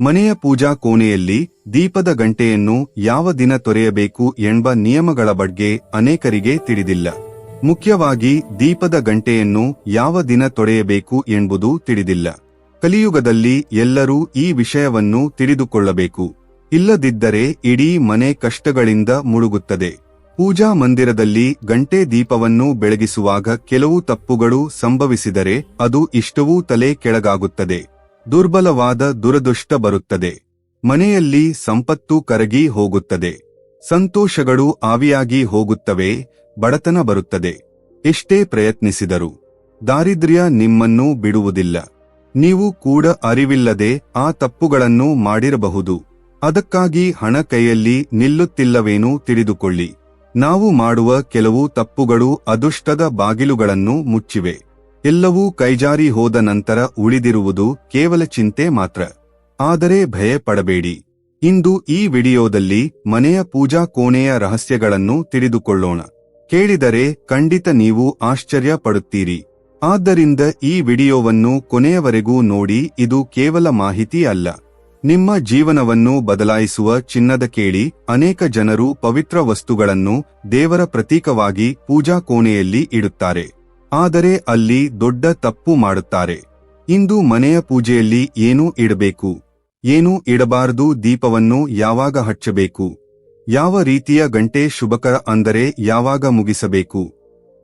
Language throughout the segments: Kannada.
ಮನೆಯ ಪೂಜಾ ಕೋಣೆಯಲ್ಲಿ ದೀಪದ ಗಂಟೆಯನ್ನು ಯಾವ ದಿನ ತೊರೆಯಬೇಕು ಎಂಬ ನಿಯಮಗಳ ಬಗ್ಗೆ ಅನೇಕರಿಗೆ ತಿಳಿದಿಲ್ಲ. ಮುಖ್ಯವಾಗಿ ದೀಪದ ಗಂಟೆಯನ್ನು ಯಾವ ದಿನ ತೊರೆಯಬೇಕು ಎಂಬುದು ತಿಳಿದಿಲ್ಲ. ಕಲಿಯುಗದಲ್ಲಿ ಎಲ್ಲರೂ ಈ ವಿಷಯವನ್ನು ತಿಳಿದುಕೊಳ್ಳಬೇಕು. ಇಲ್ಲದಿದ್ದರೆ ಇಡೀ ಮನೆ ಕಷ್ಟಗಳಿಂದ ಮುಳುಗುತ್ತದೆ. ಪೂಜಾ ಮಂದಿರದಲ್ಲಿ ಗಂಟೆ ದೀಪವನ್ನು ಬೆಳಗಿಸುವಾಗ ಕೆಲವು ತಪ್ಪುಗಳು ಸಂಭವಿಸಿದರೆ ಅದು ಇಷ್ಟವೂ ತಲೆ ಕೆಳಗಾಗುತ್ತದೆ. ದುರ್ಬಲವಾದ ದುರದೃಷ್ಟ ಬರುತ್ತದೆ. ಮನೆಯಲ್ಲಿ ಸಂಪತ್ತು ಕರಗಿ ಹೋಗುತ್ತದೆ. ಸಂತೋಷಗಳು ಆವಿಯಾಗಿ ಹೋಗುತ್ತವೆ, ಬಡತನ ಬರುತ್ತದೆ. ಎಷ್ಟೇ ಪ್ರಯತ್ನಿಸಿದರು ದಾರಿದ್ರ್ಯ ನಿಮ್ಮನ್ನು ಬಿಡುವುದಿಲ್ಲ. ನೀವು ಕೂಡ ಅರಿವಿಲ್ಲದೆ ಆ ತಪ್ಪುಗಳನ್ನು ಮಾಡಿರಬಹುದು. ಅದಕ್ಕಾಗಿ ಹಣ ಕೈಯಲ್ಲಿ ನಿಲ್ಲುತ್ತಿಲ್ಲವೇನೂ ತಿಳಿದುಕೊಳ್ಳಿ. ನಾವು ಮಾಡುವ ಕೆಲವು ತಪ್ಪುಗಳು ಅದೃಷ್ಟದ ಬಾಗಿಲುಗಳನ್ನು ಮುಚ್ಚಿವೆ. ಎಲ್ಲವೂ ಕೈಜಾರಿ ಹೋದ ನಂತರ ಉಳಿದಿರುವುದು ಕೇವಲ ಚಿಂತೆ ಮಾತ್ರ. ಆದರೆ ಭಯ ಪಡಬೇಡಿ ಇಂದು ಈ ವಿಡಿಯೋದಲ್ಲಿ ಮನೆಯ ಪೂಜಾ ಕೋಣೆಯ ರಹಸ್ಯಗಳನ್ನು ತಿಳಿದುಕೊಳ್ಳೋಣ. ಕೇಳಿದರೆ ಖಂಡಿತ ನೀವು ಆಶ್ಚರ್ಯ ಪಡುತ್ತೀರಿ ಆದ್ದರಿಂದ ಈ ವಿಡಿಯೋವನ್ನು ಕೊನೆಯವರೆಗೂ ನೋಡಿ ಇದು ಕೇವಲ ಮಾಹಿತಿ ಅಲ್ಲ. ನಿಮ್ಮ ಜೀವನವನ್ನು ಬದಲಾಯಿಸುವ ಚಿನ್ನದ ಕೇಳಿ ಅನೇಕ ಜನರು ಪವಿತ್ರ ವಸ್ತುಗಳನ್ನು ದೇವರ ಪ್ರತೀಕವಾಗಿ ಪೂಜಾ ಕೋಣೆಯಲ್ಲಿ ಇಡುತ್ತಾರೆ. ಆದರೆ ಅಲ್ಲಿ ದೊಡ್ಡ ತಪ್ಪು ಮಾಡುತ್ತಾರೆ. ಇಂದು ಮನೆಯ ಪೂಜೆಯಲ್ಲಿ ಏನು ಇಡಬೇಕು. ಏನು ಇಡಬಾರದು, ದೀಪವನ್ನು ಯಾವಾಗ ಹಚ್ಚಬೇಕು. ಯಾವ ರೀತಿಯ ಗಂಟೆ ಶುಭಕರ ಅಂದರೆ ಯಾವಾಗ ಮುಗಿಸಬೇಕು.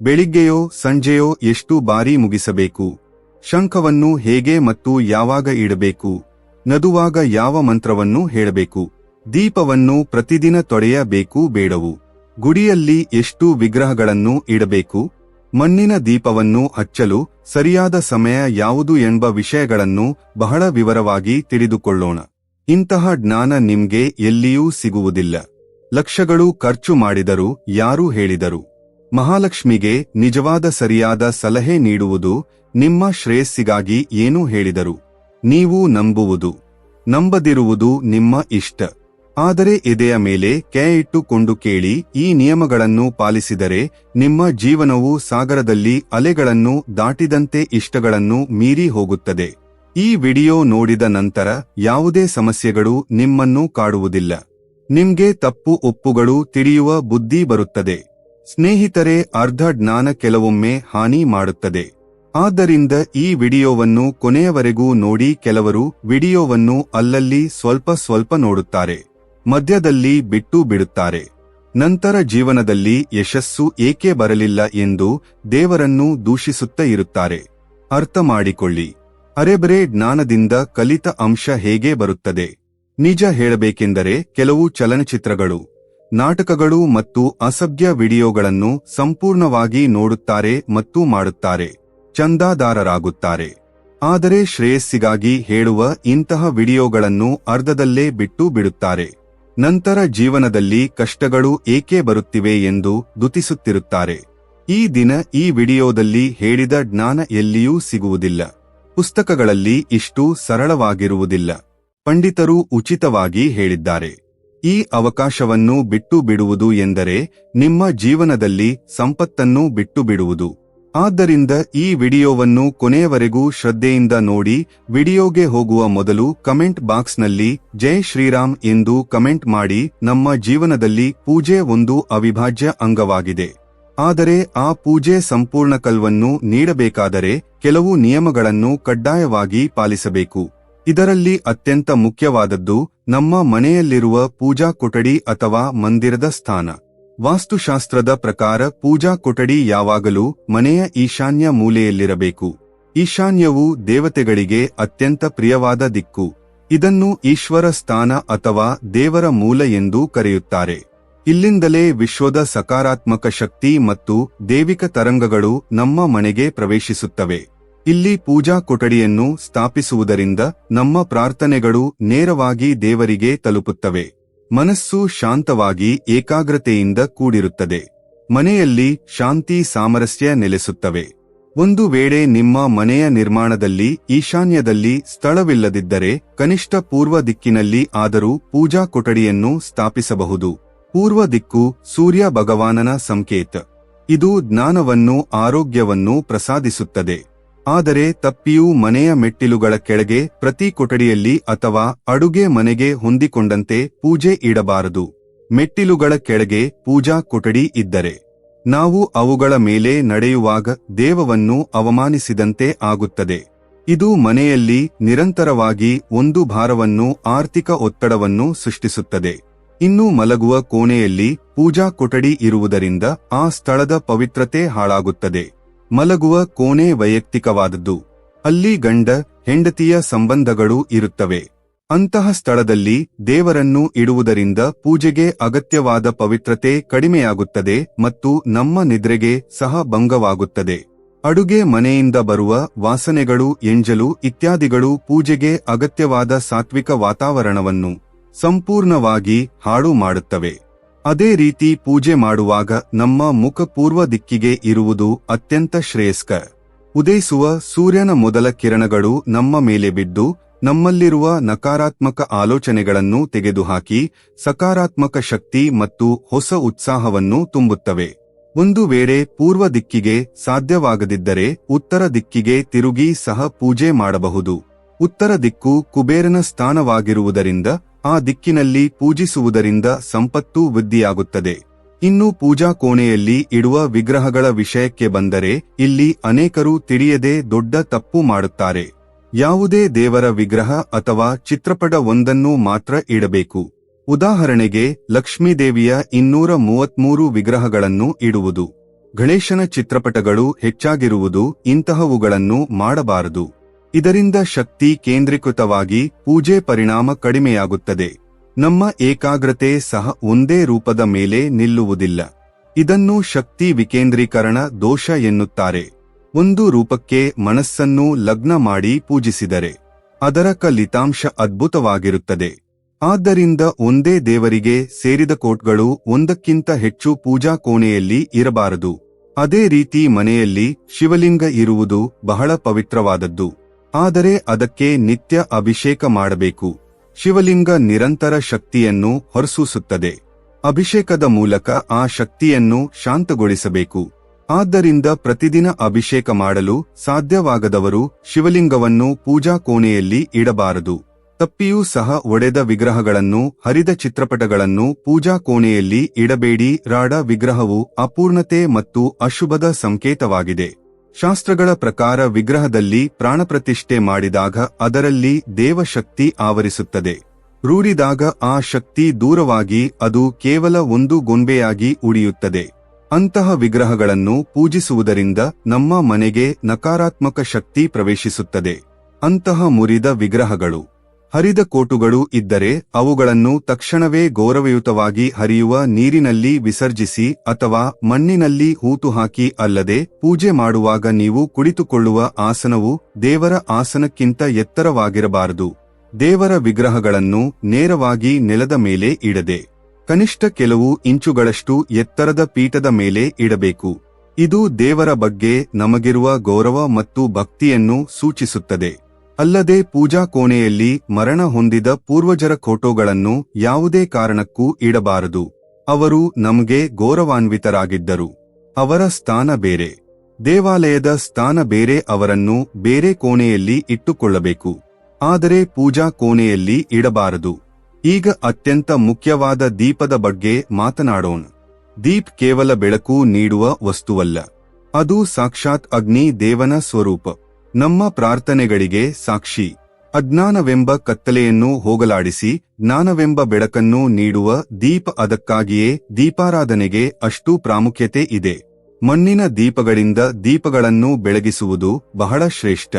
ಬೆಳಿಗ್ಗೆಯೋ, ಸಂಜೆಯೋ ಎಷ್ಟು ಬಾರಿ ಮುಗಿಸಬೇಕು. ಶಂಖವನ್ನು ಹೇಗೆ ಮತ್ತು ಯಾವಾಗ ಇಡಬೇಕು. ನದುವಾಗ ಯಾವ ಮಂತ್ರವನ್ನು ಹೇಳಬೇಕು. ದೀಪವನ್ನು ಪ್ರತಿದಿನ ತೊಡೆಯಬೇಕು, ಬೇಡವು. ಗುಡಿಯಲ್ಲಿ ಎಷ್ಟು ವಿಗ್ರಹಗಳನ್ನು ಇಡಬೇಕು. ಮಣ್ಣಿನ ದೀಪವನ್ನು ಹಚ್ಚಲು ಸರಿಯಾದ ಸಮಯ ಯಾವುದು ಎಂಬ ವಿಷಯಗಳನ್ನು ಬಹಳ ವಿವರವಾಗಿ ತಿಳಿದುಕೊಳ್ಳೋಣ. ಇಂತಹ ಜ್ಞಾನ ನಿಮ್ಗೆ ಎಲ್ಲಿಯೂ ಸಿಗುವುದಿಲ್ಲ. ಲಕ್ಷಗಳು ಖರ್ಚು ಮಾಡಿದರು ಯಾರು ಹೇಳಿದರು? ಮಹಾಲಕ್ಷ್ಮಿಗೆ ನಿಜವಾದ ಸರಿಯಾದ ಸಲಹೆ ನೀಡುವುದು ನಿಮ್ಮ ಶ್ರೇಯಸ್ಸಿಗಾಗಿ ಏನು ಹೇಳಿದರು. ನೀವು ನಂಬುವುದು. ನಂಬದಿರುವುದು ನಿಮ್ಮ ಇಷ್ಟ. ಆದರೆ ಎದೆಯ ಮೇಲೆ ಕೈ ಇಟ್ಟುಕೊಂಡು ಕೇಳಿ ಈ ನಿಯಮಗಳನ್ನು ಪಾಲಿಸಿದರೆ ನಿಮ್ಮ ಜೀವನವು ಸಾಗರದಲ್ಲಿ ಅಲೆಗಳನ್ನು ದಾಟಿದಂತೆ ಇಷ್ಟಗಳನ್ನು ಮೀರಿ ಹೋಗುತ್ತದೆ. ಈ ವಿಡಿಯೋ ನೋಡಿದ ನಂತರ ಯಾವುದೇ ಸಮಸ್ಯೆಗಳು ನಿಮ್ಮನ್ನು ಕಾಡುವುದಿಲ್ಲ. ನಿಮ್ಗೆ ತಪ್ಪು ಒಪ್ಪುಗಳು ತಿಳಿಯುವ ಬುದ್ಧಿ ಬರುತ್ತದೆ. ಸ್ನೇಹಿತರೆ, ಅರ್ಧ ಜ್ಞಾನ ಕೆಲವೊಮ್ಮೆ ಹಾನಿ ಮಾಡುತ್ತದೆ. ಆದ್ದರಿಂದ ಈ ವಿಡಿಯೋವನ್ನು ಕೊನೆಯವರೆಗೂ ನೋಡಿ ಕೆಲವರು ವಿಡಿಯೋವನ್ನು ಅಲ್ಲಲ್ಲಿ ಸ್ವಲ್ಪ ಸ್ವಲ್ಪ ನೋಡುತ್ತಾರೆ. ಮಧ್ಯದಲ್ಲಿ ಬಿಟ್ಟು ಬಿಡುತ್ತಾರೆ. ನಂತರ ಜೀವನದಲ್ಲಿ ಯಶಸ್ಸು ಏಕೆ ಬರಲಿಲ್ಲ ಎಂದು ದೇವರನ್ನು ದೂಷಿಸುತ್ತಾ ಇರುತ್ತಾರೆ. ಅರ್ಥ ಮಾಡಿಕೊಳ್ಳಿ. ಅರೆಬರೆ ಜ್ಞಾನದಿಂದ ಕಲಿತ ಅಂಶ ಹೇಗೆ ಬರುತ್ತದೆ? ನಿಜ ಹೇಳಬೇಕೆಂದರೆ ಕೆಲವು ಚಲನಚಿತ್ರಗಳು, ನಾಟಕಗಳು ಮತ್ತು ಅಸಭ್ಯ ವಿಡಿಯೋಗಳನ್ನು ಸಂಪೂರ್ಣವಾಗಿ ನೋಡುತ್ತಾರೆ ಮತ್ತು ಮಾಡುತ್ತಾರೆ, ಚಂದಾದಾರರಾಗುತ್ತಾರೆ. ಆದರೆ ಶ್ರೇಯಸ್ಸಿಗಾಗಿ ಹೇಳುವ ಇಂತಹ ವಿಡಿಯೋಗಳನ್ನು ಅರ್ಧದಲ್ಲೇ ಬಿಟ್ಟು ಬಿಡುತ್ತಾರೆ. ನಂತರ ಜೀವನದಲ್ಲಿ ಕಷ್ಟಗಳು ಏಕೆ ಬರುತ್ತಿವೆ ಎಂದು ದುತಿಸುತ್ತಿರುತ್ತಾರೆ ಈ ದಿನ ಈ ವಿಡಿಯೋದಲ್ಲಿ ಹೇಳಿದ ಜ್ಞಾನ ಎಲ್ಲಿಯೂ ಸಿಗುವುದಿಲ್ಲ. ಪುಸ್ತಕಗಳಲ್ಲಿ ಇಷ್ಟು ಸರಳವಾಗಿರುವುದಿಲ್ಲ. ಪಂಡಿತರು ಉಚಿತವಾಗಿ ಹೇಳಿದ್ದಾರೆ. ಈ ಅವಕಾಶವನ್ನು ಬಿಟ್ಟು ಬಿಡುವುದು ಎಂದರೆ ನಿಮ್ಮ ಜೀವನದಲ್ಲಿ ಸಂಪತ್ತನ್ನು ಬಿಟ್ಟು ಬಿಡುವುದು. ಆದ್ದರಿಂದ ಈ ವಿಡಿಯೋವನ್ನು ಕೊನೆಯವರೆಗೂ ಶ್ರದ್ಧೆಯಿಂದ ನೋಡಿ ವಿಡಿಯೋಗೆ ಹೋಗುವ ಮೊದಲು ಕಮೆಂಟ್ ಬಾಕ್ಸ್ನಲ್ಲಿ ಜೈ ಶ್ರೀರಾಮ್ ಎಂದು ಕಮೆಂಟ್ ಮಾಡಿ ನಮ್ಮ ಜೀವನದಲ್ಲಿ ಪೂಜೆ ಒಂದು ಅವಿಭಾಜ್ಯ ಅಂಗವಾಗಿದೆ. ಆದರೆ ಆ ಪೂಜೆ ಸಂಪೂರ್ಣ ಕಲ್ವನ್ನು ನೀಡಬೇಕಾದರೆ ಕೆಲವು ನಿಯಮಗಳನ್ನು ಕಡ್ಡಾಯವಾಗಿ ಪಾಲಿಸಬೇಕು. ಇದರಲ್ಲಿ ಅತ್ಯಂತ ಮುಖ್ಯವಾದದ್ದು ನಮ್ಮ ಮನೆಯಲ್ಲಿರುವ ಪೂಜಾ ಕೊಠಡಿ ಅಥವಾ ಮಂದಿರದ ಸ್ಥಾನ. ವಾಸ್ತುಶಾಸ್ತ್ರದ ಪ್ರಕಾರ ಪೂಜಾ ಕೊಠಡಿ ಯಾವಾಗಲೂ ಮನೆಯ ಈಶಾನ್ಯ ಮೂಲೆಯಲ್ಲಿರಬೇಕು. ಈಶಾನ್ಯವು ದೇವತೆಗಳಿಗೆ ಅತ್ಯಂತ ಪ್ರಿಯವಾದ ದಿಕ್ಕು. ಇದನ್ನು ಈಶ್ವರ ಸ್ಥಾನ ಅಥವಾ ದೇವರ ಮೂಲ ಎಂದು ಕರೆಯುತ್ತಾರೆ. ಇಲ್ಲಿಂದಲೇ ವಿಶ್ವದ ಸಕಾರಾತ್ಮಕ ಶಕ್ತಿ ಮತ್ತು ದೇವಿಕ ತರಂಗಗಳು ನಮ್ಮ ಮನೆಗೆ ಪ್ರವೇಶಿಸುತ್ತವೆ. ಇಲ್ಲಿ ಪೂಜಾ ಕೊಠಡಿಯನ್ನು ಸ್ಥಾಪಿಸುವುದರಿಂದ ನಮ್ಮ ಪ್ರಾರ್ಥನೆಗಳು ನೇರವಾಗಿ ದೇವರಿಗೆ ತಲುಪುತ್ತವೆ. ಮನಸ್ಸು ಶಾಂತವಾಗಿ ಏಕಾಗ್ರತೆಯಿಂದ ಕೂಡಿರುತ್ತದೆ. ಮನೆಯಲ್ಲಿ ಶಾಂತಿ ಸಾಮರಸ್ಯ ನೆಲೆಸುತ್ತವೆ. ಒಂದು ವೇಳೆ ನಿಮ್ಮ ಮನೆಯ ನಿರ್ಮಾಣದಲ್ಲಿ, ಈಶಾನ್ಯದಲ್ಲಿ ಸ್ಥಳವಿಲ್ಲದಿದ್ದರೆ, ಕನಿಷ್ಠ ಪೂರ್ವ ದಿಕ್ಕಿನಲ್ಲಿ ಆದರೂ ಪೂಜಾ ಕೊಠಡಿಯನ್ನು ಸ್ಥಾಪಿಸಬಹುದು. ಪೂರ್ವ ದಿಕ್ಕು ಸೂರ್ಯ ಭಗವಾನನ ಸಂಕೇತ. ಇದು ಜ್ಞಾನವನ್ನು, ಆರೋಗ್ಯವನ್ನು ಪ್ರಸಾದಿಸುತ್ತದೆ. ಆದರೆ ತಪ್ಪಿಯು ಮನೆಯ ಮೆಟ್ಟಿಲುಗಳ ಕೆಳಗೆ ಪ್ರತಿ ಕೊಠಡಿಯಲ್ಲಿ ಅಥವಾ ಅಡುಗೆ ಮನೆಗೆ ಹೊಂದಿಕೊಂಡಂತೆ ಪೂಜೆ ಇಡಬಾರದು. ಮೆಟ್ಟಿಲುಗಳ ಕೆಳಗೆ ಪೂಜಾ ಕೊಠಡಿ ಇದ್ದರೆ ನಾವು ಅವುಗಳ ಮೇಲೆ ನಡೆಯುವಾಗ ದೇವವನ್ನು ಅವಮಾನಿಸಿದಂತೆ ಆಗುತ್ತದೆ. ಇದು ಮನೆಯಲ್ಲಿ ನಿರಂತರವಾಗಿ ಒಂದು ಭಾರವನ್ನು ಆರ್ಥಿಕ ಒತ್ತಡವನ್ನು ಸೃಷ್ಟಿಸುತ್ತದೆ. ಇನ್ನು ಮಲಗುವ ಕೋಣೆಯಲ್ಲಿ ಪೂಜಾ ಕೊಠಡಿ ಇರುವುದರಿಂದ ಆ ಸ್ಥಳದ ಪವಿತ್ರತೆ ಹಾಳಾಗುತ್ತದೆ. ಮಲಗುವ ಕೋಣೆ ವೈಯಕ್ತಿಕವಾದದ್ದು. ಅಲ್ಲಿ ಗಂಡ, ಹೆಂಡತಿಯ ಸಂಬಂಧಗಳು ಇರುತ್ತವೆ. ಅಂತಹ ಸ್ಥಳದಲ್ಲಿ ದೇವರನ್ನು ಇಡುವುದರಿಂದ ಪೂಜೆಗೆ ಅಗತ್ಯವಾದ ಪವಿತ್ರತೆ ಕಡಿಮೆಯಾಗುತ್ತದೆ ಮತ್ತು ನಮ್ಮ ನಿದ್ರೆಗೆ ಸಹ ಭಂಗವಾಗುತ್ತದೆ. ಅಡುಗೆ ಮನೆಯಿಂದ ಬರುವ ವಾಸನೆಗಳು, ಎಂಜಲು ಇತ್ಯಾದಿಗಳು ಪೂಜೆಗೆ ಅಗತ್ಯವಾದ ಸಾತ್ವಿಕ ವಾತಾವರಣವನ್ನು ಸಂಪೂರ್ಣವಾಗಿ ಹಾಳು ಮಾಡುತ್ತವೆ. ಅದೇ ರೀತಿ ಪೂಜೆ ಮಾಡುವಾಗ ನಮ್ಮ ಮುಖ ಪೂರ್ವ ದಿಕ್ಕಿಗೆ ಇರುವುದು ಅತ್ಯಂತ ಶ್ರೇಯಸ್ಕರ ಉದಯಿಸುವ ಸೂರ್ಯನ ಮೊದಲ ಕಿರಣಗಳು ನಮ್ಮ ಮೇಲೆ ಬಿದ್ದು, ನಮ್ಮಲ್ಲಿರುವ ನಕಾರಾತ್ಮಕ ಆಲೋಚನೆಗಳನ್ನು ತೆಗೆದುಹಾಕಿ, ಸಕಾರಾತ್ಮಕ ಶಕ್ತಿ ಮತ್ತು ಹೊಸ ಉತ್ಸಾಹವನ್ನು ತುಂಬುತ್ತವೆ. ಒಂದು ವೇಳೆ ಪೂರ್ವ ದಿಕ್ಕಿಗೆ ಸಾಧ್ಯವಾಗದಿದ್ದರೆ ಉತ್ತರ ದಿಕ್ಕಿಗೆ ತಿರುಗಿ ಸಹ ಪೂಜೆ ಮಾಡಬಹುದು. ಉತ್ತರ ದಿಕ್ಕು ಕುಬೇರನ ಸ್ಥಾನವಾಗಿರುವುದರಿಂದ ಆ ದಿಕ್ಕಿನಲ್ಲಿ ಪೂಜಿಸುವುದರಿಂದ ಸಂಪತ್ತು ವೃದ್ಧಿಯಾಗುತ್ತದೆ. ಇನ್ನು ಪೂಜಾ ಕೋಣೆಯಲ್ಲಿ ಇಡುವ ವಿಗ್ರಹಗಳ ವಿಷಯಕ್ಕೆ ಬಂದರೆ ಇಲ್ಲಿ ಅನೇಕರು ತಿಳಿಯದೆ ದೊಡ್ಡ ತಪ್ಪು ಮಾಡುತ್ತಾರೆ. ಯಾವುದೇ ದೇವರ ವಿಗ್ರಹ ಅಥವಾ ಚಿತ್ರಪಟ ಒಂದನ್ನು ಮಾತ್ರ ಇಡಬೇಕು. ಉದಾಹರಣೆಗೆ, ಲಕ್ಷ್ಮೀದೇವಿಯ ಇನ್ನೂರ ಮೂವತ್ಮೂರು ವಿಗ್ರಹಗಳನ್ನು ಇಡುವುದು. ಗಣೇಶನ ಚಿತ್ರಪಟಗಳು ಹೆಚ್ಚಾಗಿರುವುದು ಇಂತಹವುಗಳನ್ನು ಮಾಡಬಾರದು. ಇದರಿಂದ ಶಕ್ತಿ ಕೇಂದ್ರೀಕೃತವಾಗಿ ಪೂಜೆ ಪರಿಣಾಮ ಕಡಿಮೆಯಾಗುತ್ತದೆ. ನಮ್ಮ ಏಕಾಗ್ರತೆ ಸಹ ಒಂದೇ ರೂಪದ ಮೇಲೆ ನಿಲ್ಲುವುದಿಲ್ಲ. ಇದನ್ನು ಶಕ್ತಿ ವಿಕೇಂದ್ರೀಕರಣ ದೋಷ ಎನ್ನುತ್ತಾರೆ. ಒಂದು ರೂಪಕ್ಕೆ ಮನಸ್ಸನ್ನು ಲಗ್ನ ಮಾಡಿ ಪೂಜಿಸಿದರೆ ಅದರ ಕಲಿತಾಂಶ ಅದ್ಭುತವಾಗಿರುತ್ತದೆ. ಆದ್ದರಿಂದ ಒಂದೇ ದೇವರಿಗೆ ಸೇರಿದ ಕೋಟ್ಗಳು ಒಂದಕ್ಕಿಂತ ಹೆಚ್ಚು ಪೂಜಾ ಕೋಣೆಯಲ್ಲಿ ಇರಬಾರದು. ಅದೇ ರೀತಿ ಮನೆಯಲ್ಲಿ ಶಿವಲಿಂಗ ಇರುವುದು ಬಹಳ ಪವಿತ್ರವಾದದ್ದು. ಆದರೆ ಅದಕ್ಕೆ ನಿತ್ಯ ಅಭಿಷೇಕ ಮಾಡಬೇಕು. ಶಿವಲಿಂಗ ನಿರಂತರ ಶಕ್ತಿಯನ್ನು ಹೊರಸೂಸುತ್ತದೆ. ಅಭಿಷೇಕದ ಮೂಲಕ ಆ ಶಕ್ತಿಯನ್ನು ಶಾಂತಗೊಳಿಸಬೇಕು. ಆದ್ದರಿಂದ ಪ್ರತಿದಿನ ಅಭಿಷೇಕ ಮಾಡಲು ಸಾಧ್ಯವಾಗದವರು ಶಿವಲಿಂಗವನ್ನು ಪೂಜಾ ಕೋಣೆಯಲ್ಲಿ ಇಡಬಾರದು. ತಪ್ಪಿಯೂ ಸಹ ಒಡೆದ ವಿಗ್ರಹಗಳನ್ನು, ಹರಿದ ಚಿತ್ರಪಟಗಳನ್ನು ಪೂಜಾ ಕೋಣೆಯಲ್ಲಿ ಇಡಬೇಡಿ. ರಾಡ ವಿಗ್ರಹವು ಅಪೂರ್ಣತೆ ಮತ್ತು ಅಶುಭದ ಸಂಕೇತವಾಗಿದೆ. ಶಾಸ್ತ್ರಗಳ ಪ್ರಕಾರ ವಿಗ್ರಹದಲ್ಲಿ ಪ್ರಾಣಪ್ರತಿಷ್ಠೆ ಮಾಡಿದಾಗ ಅದರಲ್ಲಿ ದೇವಶಕ್ತಿ ಆವರಿಸುತ್ತದೆ. ರೂಡಿದಾಗ ಆ ಶಕ್ತಿ ದೂರವಾಗಿ ಅದು ಕೇವಲ ಒಂದು ಗೊಂಬೆಯಾಗಿ ಉಳಿಯುತ್ತದೆ. ಅಂತಹ ವಿಗ್ರಹಗಳನ್ನು ಪೂಜಿಸುವುದರಿಂದ ನಮ್ಮ ಮನೆಗೆ ನಕಾರಾತ್ಮಕ ಶಕ್ತಿ ಪ್ರವೇಶಿಸುತ್ತದೆ. ಅಂತಹ ಮುರಿದ ವಿಗ್ರಹಗಳು ಹರಿದ ಕೋಟುಗಳು ಇದ್ದರೆ ಅವುಗಳನ್ನು ತಕ್ಷಣವೇ ಗೌರವಯುತವಾಗಿ ಹರಿಯುವ ನೀರಿನಲ್ಲಿ ವಿಸರ್ಜಿಸಿ ಅಥವಾ ಮಣ್ಣಿನಲ್ಲಿ ಹೂತು ಹಾಕಿ ಅಲ್ಲದೆ ಪೂಜೆ ಮಾಡುವಾಗ ನೀವು ಕುಳಿತುಕೊಳ್ಳುವ ಆಸನವು ದೇವರ ಆಸನಕ್ಕಿಂತ ಎತ್ತರವಾಗಿರಬಾರದು. ದೇವರ ವಿಗ್ರಹಗಳನ್ನು ನೇರವಾಗಿ ನೆಲದ ಮೇಲೆ ಇಡದೆ, ಕನಿಷ್ಠ ಕೆಲವು ಇಂಚುಗಳಷ್ಟು ಎತ್ತರದ ಪೀಠದ ಮೇಲೆ ಇಡಬೇಕು. ಇದು ದೇವರ ಬಗ್ಗೆ ನಮಗಿರುವ ಗೌರವ ಮತ್ತು ಭಕ್ತಿಯನ್ನು ಸೂಚಿಸುತ್ತದೆ. ಅಲ್ಲದೆ ಪೂಜಾ ಕೋಣೆಯಲ್ಲಿ ಮರಣ ಹೊಂದಿದ ಪೂರ್ವಜರ ಫೋಟೋಗಳನ್ನು ಯಾವುದೇ ಕಾರಣಕ್ಕೂ ಇಡಬಾರದು. ಅವರು ನಮಗೆ ಗೌರವಾನ್ವಿತರಾಗಿದ್ದರು. ಅವರ ಸ್ಥಾನ ಬೇರೆ. ದೇವಾಲಯದ ಸ್ಥಾನ ಬೇರೆ ಅವರನ್ನು ಬೇರೆ ಕೋಣೆಯಲ್ಲಿ ಇಟ್ಟುಕೊಳ್ಳಬೇಕು. ಆದರೆ ಪೂಜಾ ಕೋಣೆಯಲ್ಲಿ ಇಡಬಾರದು. ಈಗ ಅತ್ಯಂತ ಮುಖ್ಯವಾದ ದೀಪದ ಬಗ್ಗೆ ಮಾತನಾಡೋಣ. ದೀಪ್ ಕೇವಲ ಬೆಳಕು ನೀಡುವ ವಸ್ತುವಲ್ಲ. ಅದು ಸಾಕ್ಷಾತ್ ಅಗ್ನಿ ದೇವನ ಸ್ವರೂಪ. ನಮ್ಮ ಪ್ರಾರ್ಥನೆಗಳಿಗೆ ಸಾಕ್ಷಿ. ಅಜ್ಞಾನವೆಂಬ ಕತ್ತಲೆಯನ್ನು ಹೋಗಲಾಡಿಸಿ, ಜ್ಞಾನವೆಂಬ ಬೆಳಕನ್ನು ನೀಡುವ ದೀಪ ಅದಕ್ಕಾಗಿಯೇ ದೀಪಾರಾಧನೆಗೆ ಅಷ್ಟು ಪ್ರಾಮುಖ್ಯತೆ ಇದೆ. ಮಣ್ಣಿನ ದೀಪಗಳಿಂದ ದೀಪಗಳನ್ನು ಬೆಳಗಿಸುವುದು ಬಹಳ ಶ್ರೇಷ್ಠ.